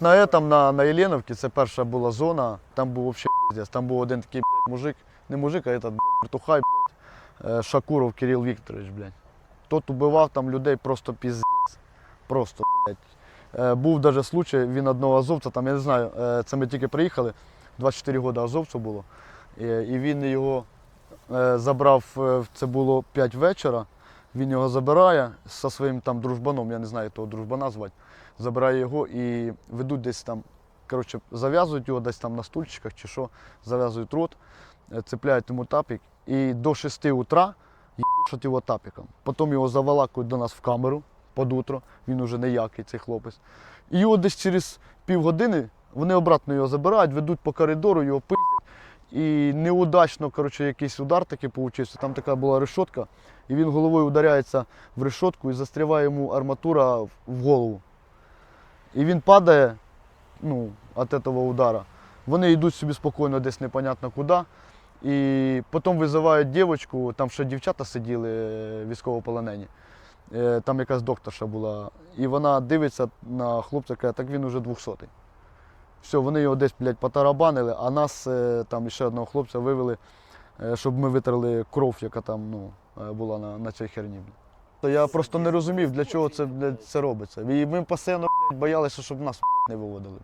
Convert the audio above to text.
На этом, на, на Єленовці, це перша була зона, там був взагалі. Там був один такий мужик, не мужик, а этот вертухай, е, Шакуров Кирил Вікторович, блядь. Тот убивав там людей просто піздець. Просто, блядь. Е, Був навіть случай, він одного азовця, там, я не знаю, е, це ми тільки приїхали, 24 роки азовцю було. І він його забрав, це було 5 вечора, він його забирає зі своїм там дружбаном, я не знаю, того дружбана звати, забирає його і ведуть десь там, коротше, зав'язують його десь там на стульчиках чи що, зав'язують рот, е, цепляють йому тапік. І до 6 утра їбашать його тапіком. Потім його завалакують до нас в камеру під утро, він уже ніякий, цей хлопець. І його десь через півгодини вони обратно його забирають, ведуть по коридору, його пиздять. І неудачно коротше, якийсь удар такий получився. Там така була решетка, і він головою ударяється в решетку і застріває йому арматура в голову. І він падає ну, від цього удара. Вони йдуть собі спокійно, десь непонятно куди. І потім визивають дівчинку, там ще дівчата сиділи е, військовополонені. Е, Там якась докторша була. І вона дивиться на хлопця, каже, так він уже 200 Все, вони його десь, блядь, потарабанили, а нас е, там ще одного хлопця вивели, е, щоб ми витерли кров, яка там ну, е, була на, на цій херні. То я просто не розумів, для чого це, блядь, це робиться. І ми постійно блядь, боялися, щоб нас блядь, не виводили.